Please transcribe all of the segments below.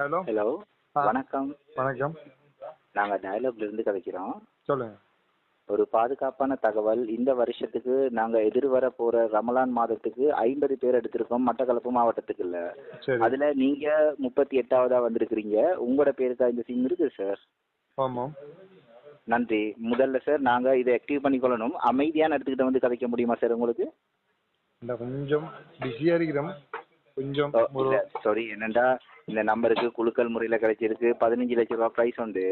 Hello hello. வணக்கம். வணக்கம். நாங்கள் டயலாக்ல இருந்து கதைக்கிறோம். சொல்லுங்க. ஒரு பாதுகாப்பான தகவல். இந்த வருஷத்துக்கு நாங்கள் எதிர்வர போகிற ரமலான் மாதத்துக்கு ஐம்பது பேர் எடுத்திருக்கோம் மட்டக்களப்பு மாவட்டத்துக்கு இல்லை சரி. அதில் நீங்கள் முப்பத்தி எட்டாவதா வந்திருக்கிறீங்க. உங்களோட பேருக்கா இந்த சிம் இருக்குது சார் ஆமாம் நன்றி. முதல்ல சார் நாங்கள் இதை ஆக்டிவ் பண்ணிக்கொள்ளணும். அமைதியான இடத்துக்கிட்ட வந்து கதைக்க முடியுமா சார் உங்களுக்கு? இந்த கொஞ்சம் பிஸியாக இருக்கிறோம். கொஞ்சம் சாரி என்னண்டா இந்த நம்பருக்கு குலுக்கல் முறையில் கிடைச்சிருக்கு பதினஞ்சு லட்ச ரூபா ப்ரைஸ் உண்டு.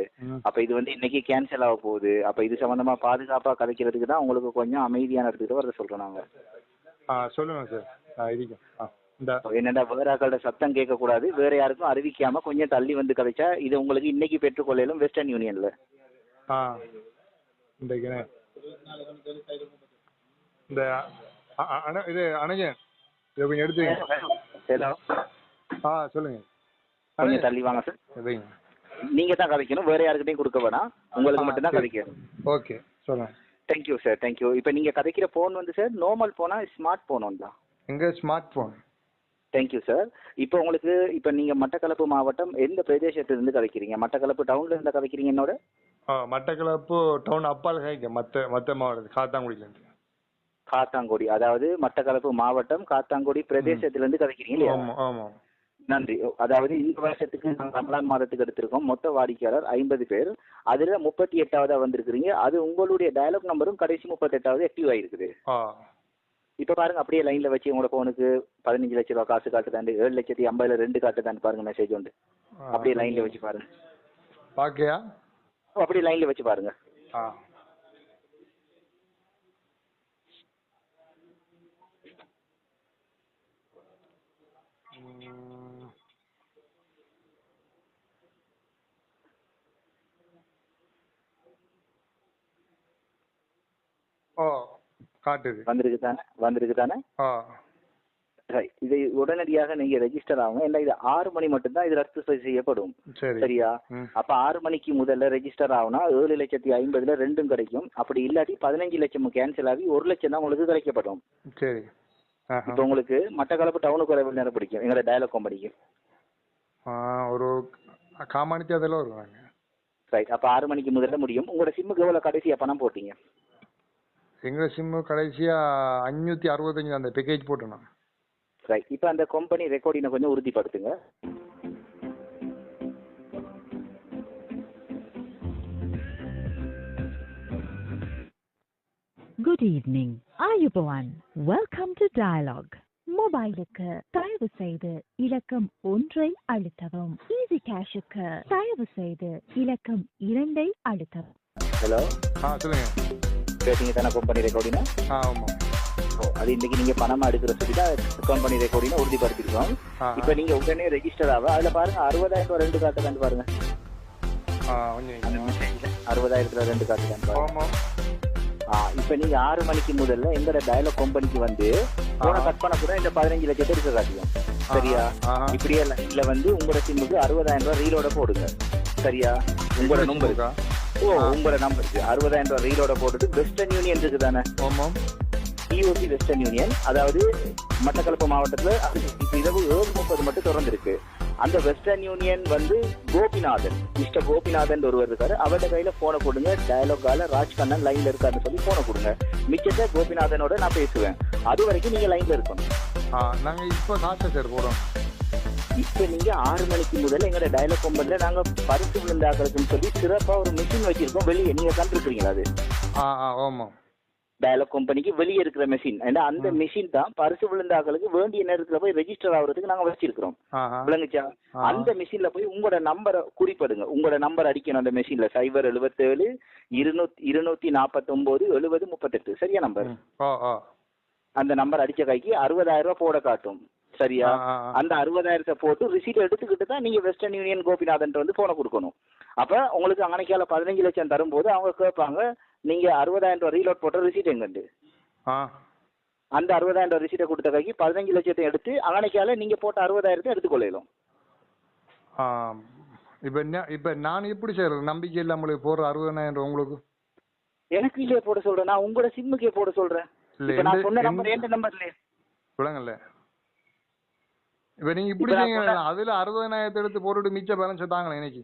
அப்போ இது வந்து இன்னைக்கு கேன்சல் ஆக போகுது. அப்போ இது சம்மந்தமாக பாதுகாப்பாக கதைக்கிறதுக்கு தான் உங்களுக்கு கொஞ்சம் அமைதியான இடத்துக்கு வர சொல்கிறோம் நாங்கள் ஆ சொல்லுங்க சார் என்னடா வேற ஆக்களோட சத்தம் கேட்கக்கூடாது. வேற யாருக்கும் அறிவிக்காம கொஞ்சம் தள்ளி வந்து கதைச்சா இது உங்களுக்கு இன்னைக்கு பெற்றுக்கொள்ளையிலும் வெஸ்டர்ன் யூனியன்ல? இந்த இது இதை கொஞ்சம் எடுத்து ஹலோ. ஆ சொல்லுங்க. கொஞ்சம் தள்ளி வாங்க சார். நீங்க தான் கதைக்கணும் வேற யாருக்கிட்டையும் கொடுக்க வேணாம். உங்களுக்கு ஆ, மட்டும்தான் சரி. கதைக்கணும் ஓகே சொல்லுங்க. Thank you sir thank you இப்போ நீங்க கதைக்கிற ஃபோன் வந்து சார் நார்மல் ஃபோனா ஸ்மார்ட் ஃபோன் தான் எங்க ஸ்மார்ட் ஃபோன் தேங்க்யூ சார் இப்போ உங்களுக்கு இப்போ நீங்க மட்டக்களப்பு மாவட்டம் எந்த பிரதேசத்திலிருந்து கதைக்கிறீங்க? மட்டக்களப்பு டவுன்ல இருந்து கதைக்கிறீங்க என்னோட? மட்டக்களப்பு டவுன் அப்பால் கேட்க மற்ற மற்ற மாவட்டத்து காத்தாங்குடியிலேருந்து காத்தாங்குடி அதாவது மட்டக்களப்பு மாவட்டம் காத்தாங்குடி பிரதேசத்திலிருந்து கதைக்கிறீங்க இல்லையா? நன்றி. அதாவது இந்த வருஷத்துக்கு நாங்கள் ரமலான் மாதத்துக்கு எடுத்திருக்கோம். மொத்த வாடிக்கையாளர் ஐம்பது பேர். அதில் முப்பத்தி எட்டாவதா வந்திருக்கிறீங்க. அது உங்களுடைய டயலாக் நம்பரும் கடைசி முப்பத்தெட்டாவது ஆக்டிவ் ஆயிருக்குது. இப்போ பாருங்க அப்படியே லைன்ல வச்சு உங்களோட ஃபோனுக்கு பதினஞ்சு லட்ச ரூபா காசு காட்டுதாண்டு ஏழு லட்சத்தி ஐம்பதுல ரெண்டு காட்டுதாண்டு பாருங்க மெசேஜ் உண்டு. அப்படியே லைன்ல வச்சு பாருங்க. பாக்கையா அப்படியே லைன்ல வச்சு பாருங்க ஆ ம். ஓ காட்டுது. வந்திருக்கு தானே? வந்திருக்கு தானே. இது உடனடியாக நீங்க ரெஜிஸ்டர் ஆகுங்க. ஏன்னா இது ஆறு மணி மட்டும்தான் இது ரத்து செய்யப்படும். சரி. சரியா? அப்ப ஆறு மணிக்கு முதல்ல ரெஜிஸ்டர் ஆகுனா ஏழு லட்சத்தி ஐம்பதுல ரெண்டும் கிடைக்கும். அப்படி இல்லாட்டி பதினஞ்சு லட்சம் கேன்சல் ஆகி ஒரு லட்சம் தான் உங்களுக்கு கிடைக்கப்படும். சரி. இப்போ உங்களுக்கு மட்டக்களப்பு டவுனுக்கு எவ்வளவு நேரம் பிடிக்கும். எங்களோட டயலாக் கம்பெனிக்கு ஒரு காமானித்தி அதெல்லாம் வருவாங்க? ரைட் அப்ப ஆறு மணிக்கு முதல்ல முடியும். உங்களோட சிம்முக்கு எவ்வளவு கடைசியா பணம் போட்டீங்க? எங்கள் சிம்மு கடைசியாக அஞ்சூற்றி அறுபத்தஞ்சு அந்த பேக்கேஜ் போட்டணும் ரைட் இப்போ அந்த கம்பெனி ரெக்கார்டிங்கை கொஞ்சம் உறுதிப்படுத்துங்க. Good evening. ஆயுபவான் வெல்கம் டு டயலாக் மொபைலுக்கு தயவு செய்து இலக்கம் ஒன்றை அழுத்தவும். ஈஸி கேஷுக்கு தயவு செய்து இலக்கம் இரண்டை அழுத்தவும். ஹலோ ஆ சொல்லுங்க. பேசுங்க தானே கம்பெனி ரெக்கார்டிங்க ஆ ஆமாம் அது இன்னைக்கு நீங்க பணமா எடுக்கிற சொல்லி தான் கம்பெனி ரெக்கார்டிங்க உறுதிப்படுத்திருக்கோம். இப்போ நீங்க உடனே ரெஜிஸ்டர் ஆக அதுல பாருங்க அறுபதாயிரம் ரூபாய் ரெண்டு காட்டுதான்னு பாருங்க. ஆ கொஞ்சம் அறுபதாயிரத்துல ரெண்டு பாருங்க. ஆமாம் ஆ இப்போ நீங்க ஆறு மணிக்கு முதல்ல எங்களோட டயலாக் கம்பெனிக்கு வந்து போன. கட் பண்ண கூட இந்த பதினஞ்சு லட்சத்தை இருக்க காட்டியும் சரியா. இப்படியே லைன்ல வந்து உங்களோட சிம்முக்கு அறுபதாயிரம் ரூபாய் ரீலோட போடுங்க. சரியா? உங்களோட நம்பர் இருக்கா? ஓ. உங்களோட நம்பருக்கு அறுபதாயிரம் ரூபாய் ரீலோட போட்டுட்டு வெஸ்டர்ன் யூனியன் இருக்கு தானே ஆமாம் டிஓசி வெஸ்டர்ன் யூனியன் அதாவது மட்டக்களப்பு மாவட்டத்துல இரவு ஏழு முப்பது மட்டும் திறந்திருக்கு. அந்த வெஸ்டர்ன் யூனியன் வந்து கோபிநாதன். மிஸ்டர் கோபிநாதன் ஒருவர் இருக்காரு. அவர்கிட்ட கையில போனை கொடுங்க. டயலாகால ராஜ் கண்ணன் லைன்ல இருக்காருன்னு சொல்லி போனை கொடுங்க. மிச்சத்தை கோபிநாதனோட நான் பேசுவேன். அது வரைக்கும் நீங்க லைன்ல இருக்கணும். ஆ நாங்கள் இப்போ காசை சார் போடுறோம் இப்ப நீங்க ஆறு மணிக்கு முதல்ல எங்களோட டயலாக் கம்பெனில நாங்க பரிசு விழுந்தாக்களுக்குன்னு சொல்லி சிறப்பா ஒரு மிஷின் வச்சிருக்கோம். வெளியே நீங்க கண்டிருக்கீங்களா அது? ஆ ஆ ஆமாம் டயலாக் கம்பெனிக்கு வெளியே இருக்கிற மெஷின் ஏன்னா அந்த மெஷின் தான் பரிசு விழுந்தாக்களுக்கு வேண்டிய நேரத்துல போய் ரெஜிஸ்டர் ஆகுறதுக்கு நாங்க வச்சிருக்கிறோம். விளங்குச்சா. அந்த மெஷின்ல போய் உங்களோட நம்பரை குறிப்பிடுங்க. உங்களோட நம்பர் அடிக்கணும் அந்த மெஷின்ல சைபர் எழுபத்தேழு இருநூத்தி இருநூத்தி நாற்பத்தொன்பது எழுபது முப்பத்தெட்டு. சரியா நம்பர் அந்த நம்பர் அடிச்ச கைக்கு அறுபதாயிரம் ரூபாய் போட காட்டும். சரியா. அந்த அறுபதாயிரத்தை போட்டு ரிசீட் எடுத்துக்கிட்டு தான் நீங்க வெஸ்டர்ன் யூனியன் கோபிநாதன் வந்து போன கொடுக்கணும். அப்ப உங்களுக்கு அங்கனைக்கால பதினஞ்சு லட்சம் தரும்போது அவங்க கேட்பாங்க நீங்க அறுபதாயிரம் ரூபாய் ரீலோட் போட்ட ரிசீட் எங்கண்டு அந்த அறுபதாயிரம் ரூபாய் ரிசீட்டை கொடுத்த கைக்கு பதினஞ்சு லட்சத்தை எடுத்து அங்கனைக்கால நீங்க போட்ட அறுபதாயிரத்தை எடுத்துக்கொள்ளலாம். இப்போ இப்போ நான் எப்படி சார் நம்பிக்கை இல்லாமல் போடுற அறுபதாயிரம் உங்களுக்கு? எனக்கு இல்லையே போட சொல்றேன். நான் உங்களோட சிம்முக்கே போட சொல்றேன். இப்ப நான் சொன்ன நம்பர் எந்த- எந்த நம்பர்ல விளங்கல. இப்ப நீங்க இப்படி அதுல அறுபதனாயிரத்தை எடுத்து போட்டுட்டு மிச்ச பேலன்ஸ் தாங்களே இன்னைக்கு.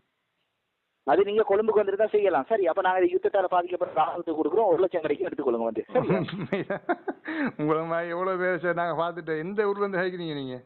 அது நீங்க கொழும்புக்கு வந்துட்டு தான் செய்யலாம். சரி அப்ப நாங்க யுத்தத்தால பாதிக்கப்படுற ராணுவத்துக்கு கொடுக்குறோம். ஒரு லட்சம் கிடைக்கும் எடுத்துக்கொள்ளுங்க வந்து. உங்களை மாதிரி எவ்வளவு பேர் சார் நாங்க பாத்துட்டு எந்த ஊர்ல இருந்து கேக்குறீங்க நீங்க?